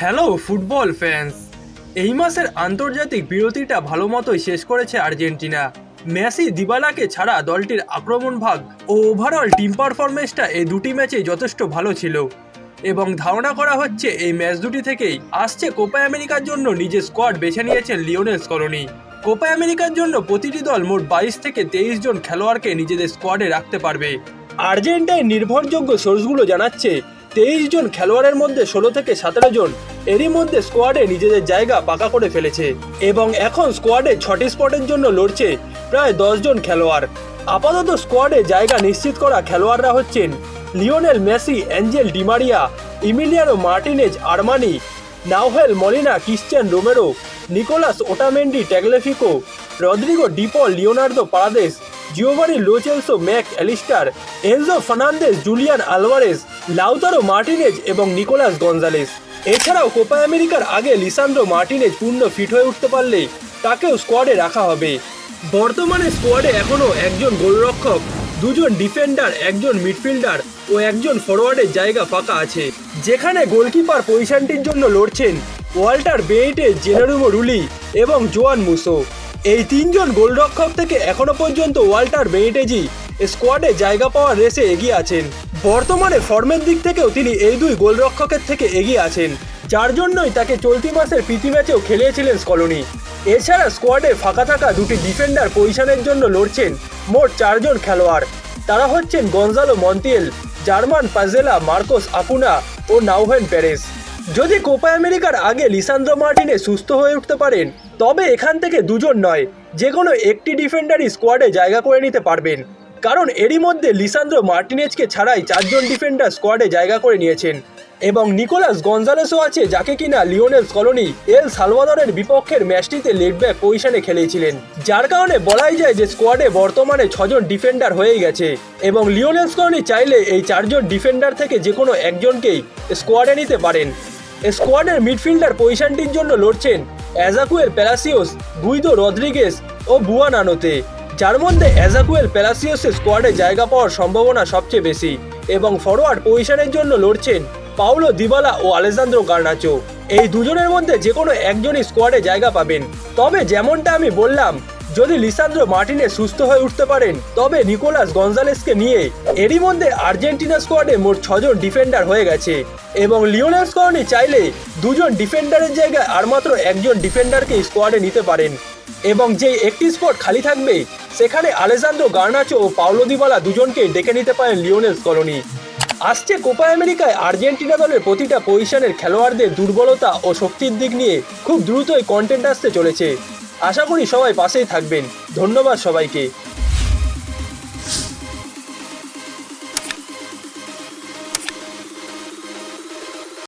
Hello, football fans. এই মাসের আন্তর্জাতিক বিরতিটা ভালো মতোই শেষ করেছে আর্জেন্টিনা। মেসি দিবালাকে ছাড়া দলটির আক্রমণ ভাগ ও ওভারঅল টিম পারফরমেন্সটা এই দুটি ম্যাচেই যথেষ্ট ভালো ছিল। এবং ধারণা করা হচ্ছে এই ম্যাচ দুটি থেকেই আসছে কোপা আমেরিকার জন্য নিজের স্কোয়াড বেছে নিয়েছেন লিওনেল স্করনি কোপা আমেরিকার জন্য প্রতিটি দল মোট বাইশ থেকে তেইশ জন খেলোয়াড়কে নিজেদের স্কোয়াডে রাখতে পারবে। আর্জেন্টাইন নির্ভরযোগ্য সোর্সগুলো জানাচ্ছে তেইশ জন খেলোয়াড়ের মধ্যে ষোলো থেকে সতেরো জন এরই মধ্যে স্কোয়াডে নিজেদের জায়গা পাকা করে ফেলেছে এবং এখন স্কোয়াডে ছটি স্পটের জন্য লড়ছে প্রায় জন খেলোয়াড়। আপাতত স্কোয়াডে জায়গা নিশ্চিত করা খেলোয়াড়রা হচ্ছেন Lionel Messi Angel Di Maria Emiliano Martinez, Armani, Nahuel Molina, Cristian Romero, Nicolas Otamendi, Tagliafico, Rodrigo De Paul Leonardo Paredes Giovani Lo Celso Mac Allister Enzo Fernandez Julian Alvarez Lautaro Martinez এবং Nicolas Gonzalez এছাড়াও Copa আমেরিকার আগে Lisandro Martinez পূর্ণ fit হয়ে উঠতে পারলে তাকেও স্কোয়াডে রাখা হবে। বর্তমানে স্কোয়াডে এখনও একজন গোলরক্ষক, দুজন ডিফেন্ডার একজন মিডফিল্ডার ও একজন ফরওয়ার্ডের জায়গা ফাঁকা আছে। যেখানে গোলকিপার পজিশনটির জন্য লড়ছেন ওয়াল্টার বেইটে জেনারুমো রুলি এবং জোয়ান মুসো এই তিনজন গোলরক্ষক থেকে এখনও পর্যন্ত ওয়াল্টার বেইটেজি স্কোয়াডে জায়গা পাওয়ার রেসে এগিয়ে আছেন। বর্তমানে ফর্মের দিক থেকেও তিনি এই দুই গোলরক্ষকের থেকে এগিয়ে আছেন, যার জন্যই তাকে চলতি মাসের প্রীতি ম্যাচেও খেলিয়েছিলেন স্কলনি। এছাড়া স্কোয়াডে ফাঁকা থাকা দুটি ডিফেন্ডার পজিশনের জন্য লড়ছেন মোট চারজন খেলোয়াড়। তারা হচ্ছেন Gonzalo Montiel, German Pezzella Marcos Acuna ও নাউভেন প্যারেস যদি কোপা আমেরিকার আগে লিসান্দ্রো মার্টিনে সুস্থ হয়ে উঠতে পারেন তবে এখান থেকে দুজন নয় যে কোনো একটি ডিফেন্ডারই স্কোয়াডে জায়গা করে নিতে পারবেন। কারণ এরই মধ্যে লিসান্দ্রো মার্টিনেজকে ছাড়াই চারজন ডিফেন্ডার স্কোয়াডে জায়গা করে নিয়েছেন। এবং নিকোলাস গঞ্জালেসও আছে, যাকে কিনা লিওনেল কলোনি এল সালভাদরের বিপক্ষের ম্যাচটিতে লেগব্যাক পজিশনে খেলেছিলেন। যার কারণে বলাই যায় যে স্কোয়াডে বর্তমানে ছজন ডিফেন্ডার হয়ে গেছে। এবং লিওনেল কলোনি চাইলে এই চারজন ডিফেন্ডার থেকে যে কোনো একজনকেই স্কোয়াডে নিতে পারেন। স্কোয়াডের মিডফিল্ডার পজিশনটির জন্য লড়ছেন অ্যাজাকুয়েল প্যালাসিওস গুইদো রদ্রিগেস ও বুয়া আনোতে যার মধ্যে অ্যাজাকুয়েল প্যালাসিওসের স্কোয়াডে জায়গা পাওয়ার সম্ভাবনা সবচেয়ে বেশি এবং ফরোয়ার্ড পজিশনের জন্য লড়ছেন পাউলো দিবালা ও আলেসান্দ্রো গার্নাচো। এই দুজনের মধ্যে যে কোনো একজনই স্কোয়াডে জায়গা পাবেন। তবে যেমনটা আমি বললাম যদি লিসান্দ্রো মার্টিনে সুস্থ হয়ে উঠতে পারেন, তবে নিকোলাস গঞ্জালেসকে নিয়ে এরই মধ্যে আর্জেন্টিনা স্কোয়াডে মোট ছজন ডিফেন্ডার হয়ে গেছে। এবং লিওনেল স্কোয়াডে চাইলে দুজন ডিফেন্ডারের জায়গায় আর মাত্র একজন ডিফেন্ডারকে স্কোয়াডে নিতে পারেন। এবং যেই একটি স্পট খালি থাকবে, সেখানে আলেসান্দ্রো গার্নাচো ও পাওলো দিবালা দুজনকে ডেকে নিতে পারেন লিওনেল কলোনি আসছে কোপা আমেরিকায় আর্জেন্টিনা দলের প্রতিটা পজিশনের খেলোয়াড়দের দুর্বলতা ও শক্তির দিক নিয়ে খুব দ্রুতই কন্টেন্ট আসতে চলেছে। আশা করি সবাই পাশেই থাকবেন। ধন্যবাদ সবাইকে।